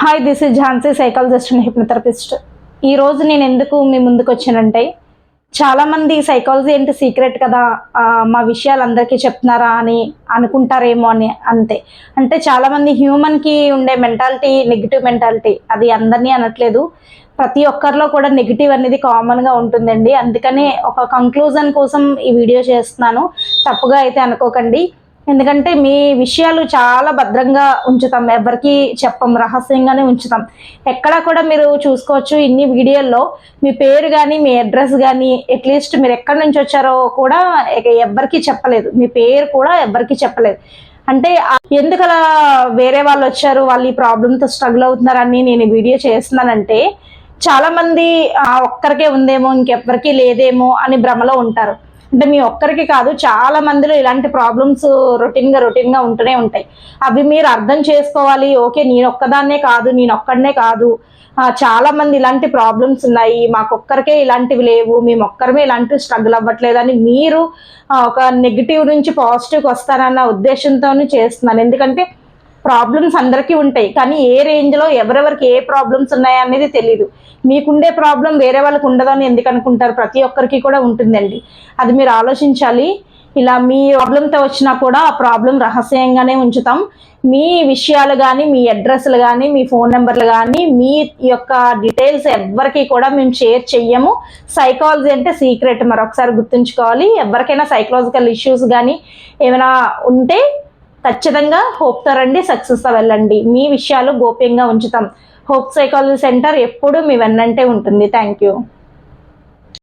Hi this is Jhansi psychologist and hypnotherapist ఈరోజు నేను ఎందుకు మీ ముందుకు వచ్చానంటే చాలామంది సైకాలజీ ఏంటి సీక్రెట్ కదా మా విషయాలు అందరికీ చెప్తున్నారా అని అనుకుంటారేమో అని అంతే. అంటే చాలామంది హ్యూమన్కి ఉండే మెంటాలిటీ నెగిటివ్ మెంటాలిటీ అది అందరినీ అనట్లేదు. ప్రతి ఒక్కరిలో కూడా నెగిటివ్ అనేది కామన్గా ఉంటుందండి. అందుకనే ఒక కంక్లూజన్ కోసం ఈ వీడియో చేస్తున్నాను. తప్పుగా అయితే అనుకోకండి. ఎందుకంటే మీ విషయాలు చాలా భద్రంగా ఉంచుతాం. ఎవరికి చెప్పం రహస్యంగానే ఉంచుతాం. ఎక్కడా కూడా మీరు చూసుకోవచ్చు ఇన్ని వీడియోల్లో. మీ పేరు కానీ మీ అడ్రస్ కానీ అట్లీస్ట్ మీరు ఎక్కడి నుంచి వచ్చారో కూడా ఎవ్వరికీ చెప్పలేదు. మీ పేరు కూడా ఎవ్వరికీ చెప్పలేదు. అంటే ఎందుకలా ఎందుకు అలా వేరే వాళ్ళు వచ్చారు వాళ్ళు ఈ ప్రాబ్లంతో స్ట్రగుల్ అవుతున్నారని నేను వీడియో చేస్తున్నానంటే చాలా మంది "ఆ, ఒక్కరికే ఉందేమో ఇంకెవ్వరికీ లేదేమో అని భ్రమలో ఉంటారు. అంటే మీ ఒక్కరికి కాదు చాలా మందిలో ఇలాంటి ప్రాబ్లమ్స్ రొటీన్గా రొటీన్గా ఉంటూనే ఉంటాయి. అవి మీరు అర్థం చేసుకోవాలి. ఓకే నేను ఒక్కదాన్నే కాదు నేను ఒక్కడనే కాదు. చాలా మంది ఇలాంటి ప్రాబ్లమ్స్ ఉన్నాయి. మాకొక్కరికే ఇలాంటివి లేవు. మేము ఒక్కరమే ఇలాంటివి స్ట్రగుల్ అవ్వట్లేదు అని మీరు ఒక నెగిటివ్ నుంచి పాజిటివ్కి వస్తారన్న ఉద్దేశంతో చేస్తున్నాను ఎందుకంటే ప్రాబ్లమ్స్ అందరికీ ఉంటాయి. కానీ ఏ రేంజ్లో ఎవరెవరికి ఏ ప్రాబ్లమ్స్ ఉన్నాయా అనేది తెలియదు మీకుండే ప్రాబ్లం వేరే వాళ్ళకి ఉండదని ఎందుకు అనుకుంటారు? ప్రతి ఒక్కరికి కూడా ఉంటుందండి. అది మీరు ఆలోచించాలి. ఇలా మీ ప్రాబ్లంతో వచ్చినా కూడా ఆ ప్రాబ్లం రహస్యంగానే ఉంచుతాం. మీ విషయాలు కానీ మీ అడ్రస్లు కానీ మీ ఫోన్ నెంబర్లు కానీ మీ యొక్క డీటెయిల్స్ ఎవరికి కూడా మేము షేర్ చెయ్యము. సైకాలజీ అంటే సీక్రెట్ మరొకసారి గుర్తుంచుకోవాలి. ఎవరికైనా సైకలాజికల్ ఇష్యూస్ కానీ ఏమైనా ఉంటే ఖచ్చితంగా హోప్తో రండి సక్సెస్తో వెళ్ళండి. మీ విషయాలు గోప్యంగా ఉంచుతాం. హోప్ సైకాలజీ సెంటర్ ఎప్పుడు మీ వెన్నంటే ఉంటుంది. Thank you